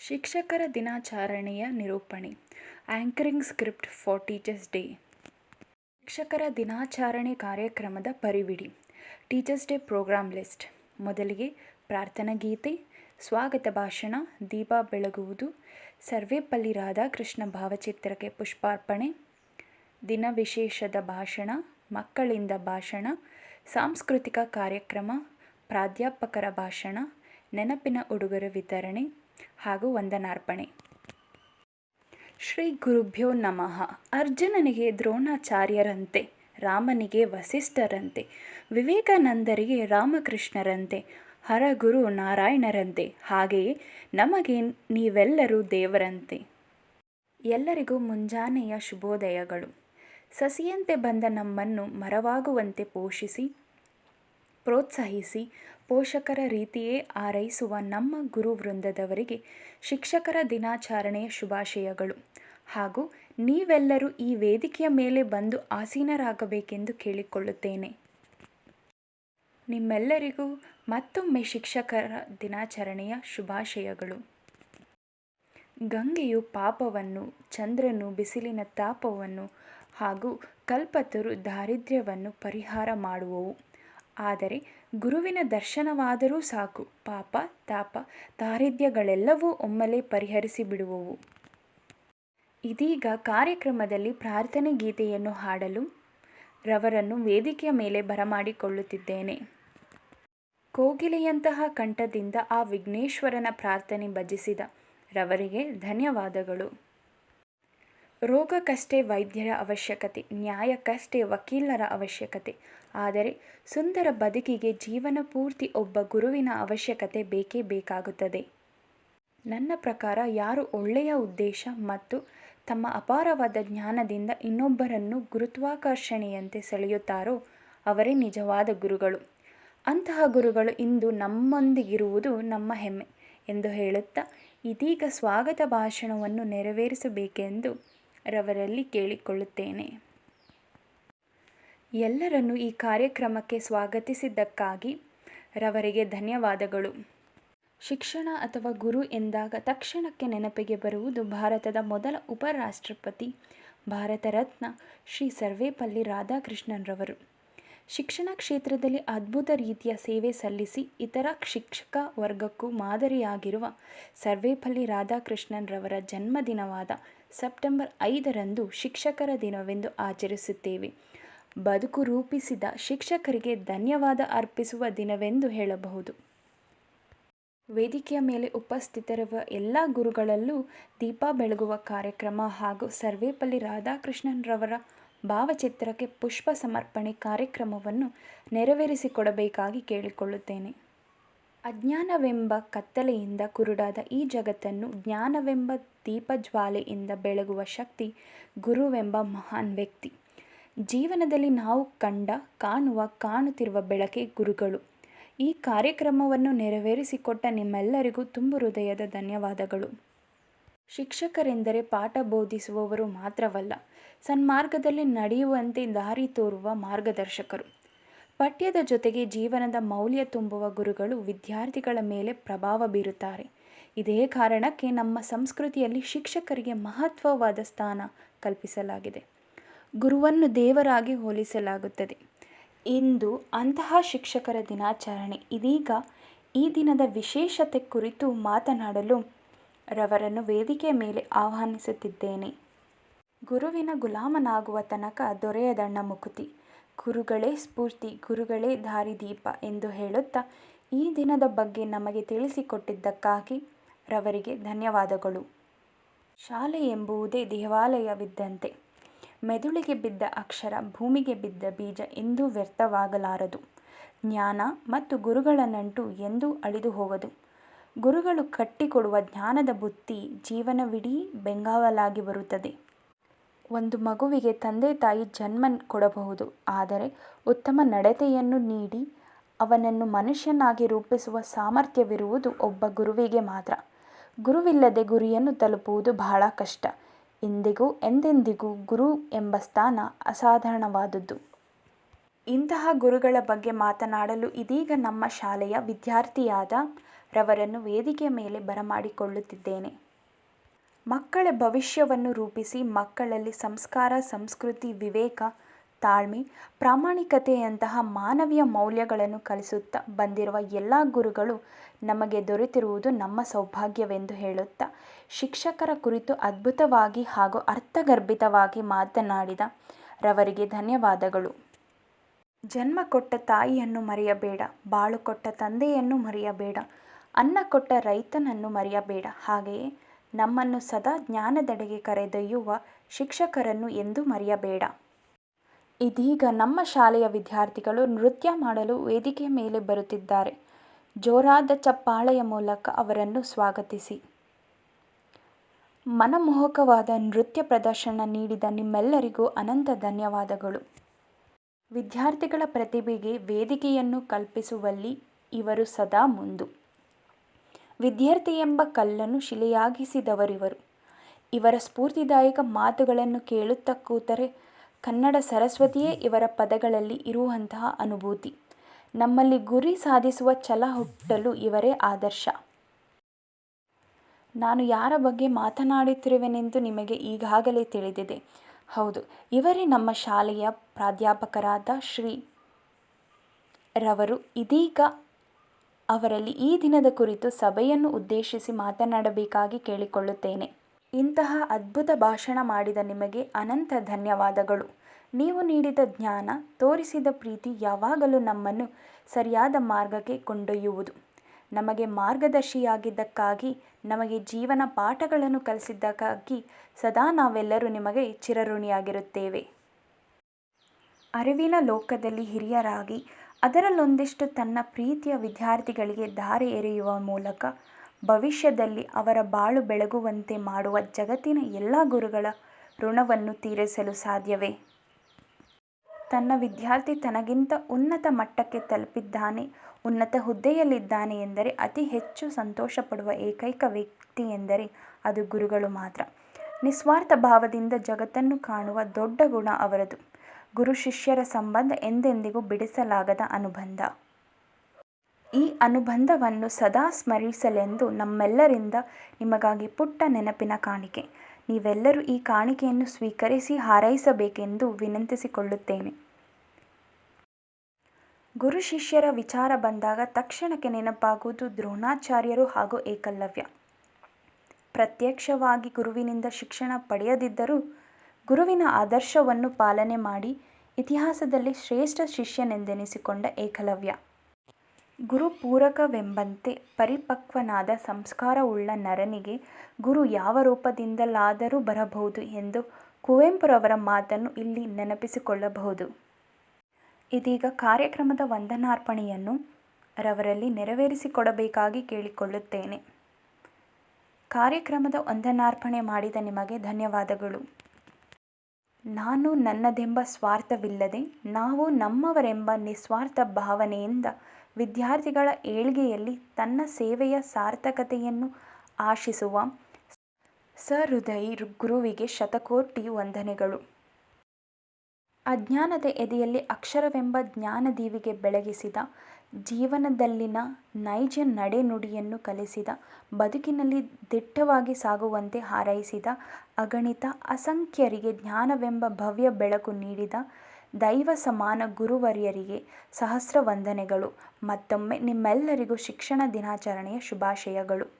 ಶಿಕ್ಷಕರ ದಿನಾಚರಣೆಯ ನಿರೂಪಣೆ anchoring script for teachers day. ಶಿಕ್ಷಕರ ದಿನಾಚರಣೆ ಕಾರ್ಯಕ್ರಮದ ಪರಿವಿಡಿ, ಟೀಚರ್ಸ್ ಡೇ ಪ್ರೋಗ್ರಾಮ್ ಲಿಸ್ಟ್. ಮೊದಲಿಗೆ ಪ್ರಾರ್ಥನಾ ಗೀತೆ, ಸ್ವಾಗತ ಭಾಷಣ, ದೀಪ ಬೆಳಗುವುದು ಸರ್ವೇಪಲ್ಲಿ ರಾಧಾಕೃಷ್ಣ ಭಾವಚಿತ್ರಕ್ಕೆ ಪುಷ್ಪಾರ್ಪಣೆ, ದಿನ ವಿಶೇಷದ ಭಾಷಣ, ಮಕ್ಕಳಿಂದ ಭಾಷಣ, ಸಾಂಸ್ಕೃತಿಕ ಕಾರ್ಯಕ್ರಮ, ಪ್ರಾಧ್ಯಾಪಕರ ಭಾಷಣ, ನೆನಪಿನ ಉಡುಗೊರೆ ವಿತರಣೆ ಹಾಗೂ ವಂದನಾರ್ಪಣೆ. ಶ್ರೀ ಗುರುಭ್ಯೋ ನಮಃ. ಅರ್ಜುನನಿಗೆ ದ್ರೋಣಾಚಾರ್ಯರಂತೆ, ರಾಮನಿಗೆ ವಸಿಷ್ಠರಂತೆ, ವಿವೇಕಾನಂದರಿಗೆ ರಾಮಕೃಷ್ಣರಂತೆ, ಹರಗುರು ನಾರಾಯಣರಂತೆ, ಹಾಗೆಯೇ ನಮಗೆ ನೀವೆಲ್ಲರೂ ದೇವರಂತೆ. ಎಲ್ಲರಿಗೂ ಮುಂಜಾನೆಯ ಶುಭೋದಯಗಳು. ಸಸಿಯಂತೆ ಬಂದ ನಮ್ಮನ್ನು ಮರವಾಗುವಂತೆ ಪೋಷಿಸಿ ಪ್ರೋತ್ಸಾಹಿಸಿ ಪೋಷಕರ ರೀತಿಯೇ ಆರೈಸುವ ನಮ್ಮ ಗುರು ವೃಂದದವರಿಗೆ ಶಿಕ್ಷಕರ ದಿನಾಚರಣೆಯ ಶುಭಾಶಯಗಳು. ಹಾಗೂ ನೀವೆಲ್ಲರೂ ಈ ವೇದಿಕೆಯ ಮೇಲೆ ಬಂದು ಆಸೀನರಾಗಬೇಕೆಂದು ಕೇಳಿಕೊಳ್ಳುತ್ತೇನೆ. ನಿಮ್ಮೆಲ್ಲರಿಗೂ ಮತ್ತೊಮ್ಮೆ ಶಿಕ್ಷಕರ ದಿನಾಚರಣೆಯ ಶುಭಾಶಯಗಳು. ಗಂಗೆಯು ಪಾಪವನ್ನು, ಚಂದ್ರನು ಬಿಸಿಲಿನ ತಾಪವನ್ನು ಹಾಗೂ ಕಲ್ಪತರು ದಾರಿದ್ರ್ಯವನ್ನು ಪರಿಹಾರ ಮಾಡುವವು. ಆದರೆ ಗುರುವಿನ ದರ್ಶನವಾದರೂ ಸಾಕು. ಪಾಪ, ತಾಪ, ದಾರಿದ್ರ್ಯಗಳೆಲ್ಲವೂ ಒಮ್ಮೆಲೇ ಪರಿಹರಿಸಿ ಬಿಡುವವು. ಇದೀಗ ಕಾರ್ಯಕ್ರಮದಲ್ಲಿ ಪ್ರಾರ್ಥನೆ ಗೀತೆಯನ್ನು ಹಾಡಲು ರವರನ್ನು ವೇದಿಕೆಯ ಮೇಲೆ ಬರಮಾಡಿಕೊಳ್ಳುತ್ತಿದ್ದೇನೆ. ಕೋಗಿಲೆಯಂತಹ ಕಂಠದಿಂದ ಆ ವಿಘ್ನೇಶ್ವರನ ಪ್ರಾರ್ಥನೆ ಭಜಿಸಿದ ರವರಿಗೆ ಧನ್ಯವಾದಗಳು. ರೋಗಕ್ಕಷ್ಟೇ ವೈದ್ಯರ ಅವಶ್ಯಕತೆ ನ್ಯಾಯಕ್ಕಷ್ಟೇ ವಕೀಲರ ಅವಶ್ಯಕತೆ ಆದರೆ ಸುಂದರ ಬದುಕಿಗೆ ಜೀವನ ಪೂರ್ತಿ ಒಬ್ಬ ಗುರುವಿನ ಅವಶ್ಯಕತೆ ಬೇಕೇ ಬೇಕಾಗುತ್ತದೆ. ನನ್ನ ಪ್ರಕಾರ ಯಾರು ಒಳ್ಳೆಯ ಉದ್ದೇಶ ಮತ್ತು ತಮ್ಮ ಅಪಾರವಾದ ಜ್ಞಾನದಿಂದ ಇನ್ನೊಬ್ಬರನ್ನು ಗುರುತ್ವಾಕರ್ಷಣೆಯಂತೆ ಸೆಳೆಯುತ್ತಾರೋ ಅವರೇ ನಿಜವಾದ ಗುರುಗಳು. ಅಂತಹ ಗುರುಗಳು ಇಂದು ನಮ್ಮೊಂದಿಗಿರುವುದು ನಮ್ಮ ಹೆಮ್ಮೆ ಎಂದು ಹೇಳುತ್ತಾ ಇದೀಗ ಸ್ವಾಗತ ಭಾಷಣವನ್ನು ನೆರವೇರಿಸಬೇಕೆಂದು ರವರಲ್ಲಿ ಕೇಳಿಕೊಳ್ಳುತ್ತೇನೆ. ಎಲ್ಲರನ್ನು ಈ ಕಾರ್ಯಕ್ರಮಕ್ಕೆ ಸ್ವಾಗತಿಸಿದ್ದಕ್ಕಾಗಿ ರವರಿಗೆ ಧನ್ಯವಾದಗಳು. ಶಿಕ್ಷಣ ಅಥವಾ ಗುರು ಎಂದಾಗ ತಕ್ಷಣಕ್ಕೆ ನೆನಪಿಗೆ ಬರುವುದು ಭಾರತದ ಮೊದಲ ಉಪರಾಷ್ಟ್ರಪತಿ, ಭಾರತ ರತ್ನ ಶ್ರೀ ಸರ್ವೇಪಲ್ಲಿ ರಾಧಾಕೃಷ್ಣನ್ರವರು. ಶಿಕ್ಷಣ ಕ್ಷೇತ್ರದಲ್ಲಿ ಅದ್ಭುತ ರೀತಿಯ ಸೇವೆ ಸಲ್ಲಿಸಿ ಇತರ ಶಿಕ್ಷಕ ವರ್ಗಕ್ಕೂ ಮಾದರಿಯಾಗಿರುವ ಸರ್ವೇಪಲ್ಲಿ ರಾಧಾಕೃಷ್ಣನ್ರವರ ಜನ್ಮದಿನವಾದ ಸೆಪ್ಟೆಂಬರ್ ಐದರಂದು ಶಿಕ್ಷಕರ ದಿನವೆಂದು ಆಚರಿಸುತ್ತೇವೆ. ಬದುಕು ರೂಪಿಸಿದ ಶಿಕ್ಷಕರಿಗೆ ಧನ್ಯವಾದ ಅರ್ಪಿಸುವ ದಿನವೆಂದು ಹೇಳಬಹುದು. ವೇದಿಕೆಯ ಮೇಲೆ ಉಪಸ್ಥಿತರಿರುವ ಎಲ್ಲ ಗುರುಗಳಲ್ಲೂ ದೀಪ ಬೆಳಗುವ ಕಾರ್ಯಕ್ರಮ ಹಾಗೂ ಸರ್ವೇಪಲ್ಲಿ ರಾಧಾಕೃಷ್ಣನ್ರವರ ಭಾವಚಿತ್ರಕ್ಕೆ ಪುಷ್ಪ ಸಮರ್ಪಣೆ ಕಾರ್ಯಕ್ರಮವನ್ನು ನೆರವೇರಿಸಿಕೊಡಬೇಕಾಗಿ ಕೇಳಿಕೊಳ್ಳುತ್ತೇನೆ. ಅಜ್ಞಾನವೆಂಬ ಕತ್ತಲೆಯಿಂದ ಕುರುಡಾದ ಈ ಜಗತ್ತನ್ನು ಜ್ಞಾನವೆಂಬ ದೀಪಜ್ವಾಲೆಯಿಂದ ಬೆಳಗುವ ಶಕ್ತಿ ಗುರುವೆಂಬ ಮಹಾನ್ ವ್ಯಕ್ತಿ. ಜೀವನದಲ್ಲಿ ನಾವು ಕಂಡ, ಕಾಣುವ, ಕಾಣುತ್ತಿರುವ ಬೆಳಕೆ ಗುರುಗಳು. ಈ ಕಾರ್ಯಕ್ರಮವನ್ನು ನೆರವೇರಿಸಿಕೊಟ್ಟ ನಿಮ್ಮೆಲ್ಲರಿಗೂ ತುಂಬು ಹೃದಯದ ಧನ್ಯವಾದಗಳು. ಶಿಕ್ಷಕರೆಂದರೆ ಪಾಠ ಬೋಧಿಸುವವರು ಮಾತ್ರವಲ್ಲ, ಸನ್ಮಾರ್ಗದಲ್ಲಿ ನಡೆಯುವಂತೆ ದಾರಿ ತೋರುವ ಮಾರ್ಗದರ್ಶಕರು. ಪಠ್ಯದ ಜೊತೆಗೆ ಜೀವನದ ಮೌಲ್ಯ ತುಂಬುವ ಗುರುಗಳು ವಿದ್ಯಾರ್ಥಿಗಳ ಮೇಲೆ ಪ್ರಭಾವ ಬೀರುತ್ತಾರೆ. ಇದೇ ಕಾರಣಕ್ಕೆ ನಮ್ಮ ಸಂಸ್ಕೃತಿಯಲ್ಲಿ ಶಿಕ್ಷಕರಿಗೆ ಮಹತ್ವವಾದ ಸ್ಥಾನ ಕಲ್ಪಿಸಲಾಗಿದೆ. ಗುರುವನ್ನು ದೇವರಾಗಿ ಹೋಲಿಸಲಾಗುತ್ತದೆ. ಇಂದು ಅಂತಹ ಶಿಕ್ಷಕರ ದಿನಾಚರಣೆ. ಇದೀಗ ಈ ದಿನದ ವಿಶೇಷತೆ ಕುರಿತು ಮಾತನಾಡಲು ರವರನ್ನು ವೇದಿಕೆ ಮೇಲೆ ಆಹ್ವಾನಿಸುತ್ತಿದ್ದೇನೆ. ಗುರುವಿನ ಗುಲಾಮನಾಗುವ ತನಕ ದೊರೆಯದಣ್ಣ ಮುಕುತಿ. ಗುರುಗಳೇ ಸ್ಫೂರ್ತಿ, ಗುರುಗಳೇ ದಾರಿದೀಪ ಎಂದು ಹೇಳುತ್ತಾ ಈ ದಿನದ ಬಗ್ಗೆ ನಮಗೆ ತಿಳಿಸಿಕೊಟ್ಟಿದ್ದಕ್ಕಾಗಿ ರವರಿಗೆ ಧನ್ಯವಾದಗಳು. ಶಾಲೆ ಎಂಬುವುದೇ ದೇವಾಲಯವಿದ್ದಂತೆ. ಮೆದುಳಿಗೆ ಬಿದ್ದ ಅಕ್ಷರ ಭೂಮಿಗೆ ಬಿದ್ದ ಬೀಜ ಎಂದೂ ವ್ಯರ್ಥವಾಗಲಾರದು. ಜ್ಞಾನ ಮತ್ತು ಗುರುಗಳ ನಂಟು ಎಂದೂ ಅಳಿದು ಹೋಗದು. ಗುರುಗಳು ಕಟ್ಟಿಕೊಡುವ ಜ್ಞಾನದ ಬುತ್ತಿ ಜೀವನವಿಡೀ ಬೆಂಗಾವಲಾಗಿ ಬರುತ್ತದೆ. ಒಂದು ಮಗುವಿಗೆ ತಂದೆ ತಾಯಿ ಜನ್ಮ ಕೊಡಬಹುದು, ಆದರೆ ಉತ್ತಮ ನಡತೆಯನ್ನು ನೀಡಿ ಅವನನ್ನು ಮನುಷ್ಯನಾಗಿ ರೂಪಿಸುವ ಸಾಮರ್ಥ್ಯವಿರುವುದು ಒಬ್ಬ ಗುರುವಿಗೆ ಮಾತ್ರ. ಗುರುವಿಲ್ಲದೆ ಗುರಿಯನ್ನು ತಲುಪುವುದು ಬಹಳ ಕಷ್ಟ. ಇಂದಿಗೂ ಎಂದೆಂದಿಗೂ ಗುರು ಎಂಬ ಸ್ಥಾನ ಅಸಾಧಾರಣವಾದುದು ಇಂತಹ ಗುರುಗಳ ಬಗ್ಗೆ ಮಾತನಾಡಲು ಇದೀಗ ನಮ್ಮ ಶಾಲೆಯ ವಿದ್ಯಾರ್ಥಿಯಾದ ರವರನ್ನು ವೇದಿಕೆಯ ಮೇಲೆ ಬರಮಾಡಿಕೊಳ್ಳುತ್ತಿದ್ದೇನೆ. ಮಕ್ಕಳ ಭವಿಷ್ಯವನ್ನು ರೂಪಿಸಿ ಮಕ್ಕಳಲ್ಲಿ ಸಂಸ್ಕಾರ, ಸಂಸ್ಕೃತಿ, ವಿವೇಕ ತಾಳ್ಮೆ, ಪ್ರಾಮಾಣಿಕತೆಯಂತಹ ಮಾನವೀಯ ಮೌಲ್ಯಗಳನ್ನು ಕಲಿಸುತ್ತಾ ಬಂದಿರುವ ಎಲ್ಲ ಗುರುಗಳು ನಮಗೆ ದೊರೆತಿರುವುದು ನಮ್ಮ ಸೌಭಾಗ್ಯವೆಂದು ಹೇಳುತ್ತಾ ಶಿಕ್ಷಕರ ಕುರಿತು ಅದ್ಭುತವಾಗಿ ಹಾಗೂ ಅರ್ಥಗರ್ಭಿತವಾಗಿ ಮಾತನಾಡಿದ ರವರಿಗೆ ಧನ್ಯವಾದಗಳು. ಜನ್ಮ ಕೊಟ್ಟ ತಾಯಿಯನ್ನು ಮರೆಯಬೇಡ, ಬಾಳು ಕೊಟ್ಟ ತಂದೆಯನ್ನು ಮರೆಯಬೇಡ, ಅನ್ನ ಕೊಟ್ಟ ರೈತನನ್ನು ಮರೆಯಬೇಡ, ಹಾಗೆಯೇ ನಮ್ಮನ್ನು ಸದಾ ಜ್ಞಾನದೆಡೆಗೆ ಕರೆದೊಯ್ಯುವ ಶಿಕ್ಷಕರನ್ನು ಎಂದೂ ಮರೆಯಬೇಡ. ಇದೀಗ ನಮ್ಮ ಶಾಲೆಯ ವಿದ್ಯಾರ್ಥಿಗಳು ನೃತ್ಯ ಮಾಡಲು ವೇದಿಕೆಯ ಮೇಲೆ ಬರುತ್ತಿದ್ದಾರೆ. ಜೋರಾದ ಚಪ್ಪಾಳೆಯ ಮೂಲಕ ಅವರನ್ನು ಸ್ವಾಗತಿಸಿ. ಮನಮೋಹಕವಾದ ನೃತ್ಯ ಪ್ರದರ್ಶನ ನೀಡಿದ ನಿಮ್ಮೆಲ್ಲರಿಗೂ ಅನಂತ ಧನ್ಯವಾದಗಳು. ವಿದ್ಯಾರ್ಥಿಗಳ ಪ್ರತಿಭೆಗೆ ವೇದಿಕೆಯನ್ನು ಕಲ್ಪಿಸುವಲ್ಲಿ ಇವರು ಸದಾ ಮುಂದು. ವಿದ್ಯಾರ್ಥಿ ಎಂಬ ಕಲ್ಲನ್ನು ಶಿಲೆಯಾಗಿಸಿದವರಿವರು. ಇವರ ಸ್ಫೂರ್ತಿದಾಯಕ ಮಾತುಗಳನ್ನು ಕೇಳುತ್ತಾ ಕೂತರೆ ಕನ್ನಡ ಸರಸ್ವತಿಯೇ ಇವರ ಪದಗಳಲ್ಲಿ ಇರುವಂತಹ ಅನುಭೂತಿ. ನಮ್ಮಲ್ಲಿ ಗುರಿ ಸಾಧಿಸುವ ಛಲ ಹುಟ್ಟಲು ಇವರೇ ಆದರ್ಶ. ನಾನು ಯಾರ ಬಗ್ಗೆ ಮಾತನಾಡುತ್ತಿರುವೆನೆಂದು ನಿಮಗೆ ಈಗಾಗಲೇ ತಿಳಿದಿದೆ. ಹೌದು, ಇವರೇ ನಮ್ಮ ಶಾಲೆಯ ಪ್ರಾಧ್ಯಾಪಕರಾದ ಶ್ರೀ ರವರು. ಇದೀಗ ಅವರಲ್ಲಿ ಈ ದಿನದ ಕುರಿತು ಸಭೆಯನ್ನು ಉದ್ದೇಶಿಸಿ ಮಾತನಾಡಬೇಕಾಗಿ ಕೇಳಿಕೊಳ್ಳುತ್ತೇನೆ. ಇಂತಹ ಅದ್ಭುತ ಭಾಷಣ ಮಾಡಿದ ನಿಮಗೆ ಅನಂತ ಧನ್ಯವಾದಗಳು. ನೀವು ನೀಡಿದ ಜ್ಞಾನ, ತೋರಿಸಿದ ಪ್ರೀತಿ ಯಾವಾಗಲೂ ನಮ್ಮನ್ನು ಸರಿಯಾದ ಮಾರ್ಗಕ್ಕೆ ಕೊಂಡೊಯ್ಯುವುದು. ನಮಗೆ ಮಾರ್ಗದರ್ಶಿಯಾಗಿದ್ದಕ್ಕಾಗಿ, ನಮಗೆ ಜೀವನ ಪಾಠಗಳನ್ನು ಕಲಿಸಿದ್ದಕ್ಕಾಗಿ ಸದಾ ನಾವೆಲ್ಲರೂ ನಿಮಗೆ ಚಿರಋಣಿಯಾಗಿರುತ್ತೇವೆ. ಅರಿವಿನ ಲೋಕದಲ್ಲಿ ಹಿರಿಯರಾಗಿ, ಅದರಲ್ಲೊಂದಿಷ್ಟು ತನ್ನ ಪ್ರೀತಿಯ ವಿದ್ಯಾರ್ಥಿಗಳಿಗೆ ದಾರಿ ಎರೆಯುವ ಮೂಲಕ ಭವಿಷ್ಯದಲ್ಲಿ ಅವರ ಬಾಳು ಬೆಳಗುವಂತೆ ಮಾಡುವ ಜಗತ್ತಿನ ಎಲ್ಲ ಗುರುಗಳ ಋಣವನ್ನು ತೀರಿಸಲು ಸಾಧ್ಯವೇ? ತನ್ನ ವಿದ್ಯಾರ್ಥಿ ತನಗಿಂತ ಉನ್ನತ ಮಟ್ಟಕ್ಕೆ ತಲುಪಿದ್ದಾನೆ, ಉನ್ನತ ಹುದ್ದೆಯಲ್ಲಿದ್ದಾನೆ ಎಂದರೆ ಅತಿ ಹೆಚ್ಚು ಸಂತೋಷಪಡುವ ಏಕೈಕ ವ್ಯಕ್ತಿ ಎಂದರೆ ಅದು ಗುರುಗಳು ಮಾತ್ರ. ನಿಸ್ವಾರ್ಥ ಭಾವದಿಂದ ಜಗತ್ತನ್ನು ಕಾಣುವ ದೊಡ್ಡ ಗುಣ ಅವರದು. ಗುರು ಶಿಷ್ಯರ ಸಂಬಂಧ ಎಂದೆಂದಿಗೂ ಬಿಡಿಸಲಾಗದ ಅನುಬಂಧ. ಈ ಅನುಬಂಧವನ್ನು ಸದಾ ಸ್ಮರಿಸಲೆಂದು ನಮ್ಮೆಲ್ಲರಿಂದ ನಿಮಗಾಗಿ ಪುಟ್ಟ ನೆನಪಿನ ಕಾಣಿಕೆ. ನೀವೆಲ್ಲರೂ ಈ ಕಾಣಿಕೆಯನ್ನು ಸ್ವೀಕರಿಸಿ ಹಾರೈಸಬೇಕೆಂದು ವಿನಂತಿಸಿಕೊಳ್ಳುತ್ತೇನೆ. ಗುರು ಶಿಷ್ಯರ ವಿಚಾರ ಬಂದಾಗ ತಕ್ಷಣಕ್ಕೆ ನೆನಪಾಗುವುದು ದ್ರೋಣಾಚಾರ್ಯರು ಹಾಗೂ ಏಕಲವ್ಯ. ಪ್ರತ್ಯಕ್ಷವಾಗಿ ಗುರುವಿನಿಂದ ಶಿಕ್ಷಣ ಪಡೆಯದಿದ್ದರೂ ಗುರುವಿನ ಆದರ್ಶವನ್ನು ಪಾಲನೆ ಮಾಡಿ ಇತಿಹಾಸದಲ್ಲಿ ಶ್ರೇಷ್ಠ ಶಿಷ್ಯನೆಂದೆನಿಸಿಕೊಂಡ ಏಕಲವ್ಯ. ಗುರುಪೂರಕವೆಂಬಂತೆ ಪರಿಪಕ್ವನಾದ ಸಂಸ್ಕಾರವುಳ್ಳ ನರನಿಗೆ ಗುರು ಯಾವ ರೂಪದಿಂದಲಾದರೂ ಬರಬಹುದು ಎಂದು ಕುವೆಂಪುರವರ ಮಾತನ್ನು ಇಲ್ಲಿ ನೆನಪಿಸಿಕೊಳ್ಳಬಹುದು. ಇದೀಗ ಕಾರ್ಯಕ್ರಮದ ವಂದನಾರ್ಪಣೆಯನ್ನು ರವರಲ್ಲಿ ನೆರವೇರಿಸಿಕೊಡಬೇಕಾಗಿ ಕೇಳಿಕೊಳ್ಳುತ್ತೇನೆ. ಕಾರ್ಯಕ್ರಮದ ವಂದನಾರ್ಪಣೆ ಮಾಡಿದ ನಿಮಗೆ ಧನ್ಯವಾದಗಳು. ನಾನು ನನ್ನದೆಂಬ ಸ್ವಾರ್ಥವಿಲ್ಲದೆ ನಾವು ನಮ್ಮವರೆಂಬ ನಿಸ್ವಾರ್ಥ ಭಾವನೆಯಿಂದ ವಿದ್ಯಾರ್ಥಿಗಳ ಏಳ್ಗೆಯಲ್ಲಿ ತನ್ನ ಸೇವೆಯ ಸಾರ್ಥಕತೆಯನ್ನು ಆಶಿಸುವ ಸಹೃದಯಿ ಗುರುವಿಗೆ ಶತಕೋಟಿ ವಂದನೆಗಳು. ಅಜ್ಞಾನದ ಎದೆಯಲ್ಲಿ ಅಕ್ಷರವೆಂಬ ಜ್ಞಾನದೀವಿಗೆ ಬೆಳಗಿಸಿದ, ಜೀವನದಲ್ಲಿನ ನೈಜ ನಡೆನುಡಿಯನ್ನು ಕಲಿಸಿದ, ಬದುಕಿನಲ್ಲಿ ದಿಟ್ಟವಾಗಿ ಸಾಗುವಂತೆ ಹಾರೈಸಿದ, ಅಗಣಿತ ಅಸಂಖ್ಯರಿಗೆ ಜ್ಞಾನವೆಂಬ ಭವ್ಯ ಬೆಳಕು ನೀಡಿದ ದೈವ ಸಮಾನ ಗುರುವರ್ಯರಿಗೆ ಸಹಸ್ರ ವಂದನೆಗಳು ಮತ್ತೊಮ್ಮೆ ನಿಮ್ಮೆಲ್ಲರಿಗೂ ಶಿಕ್ಷಣ ದಿನಾಚರಣೆಯ ಶುಭಾಶಯಗಳು.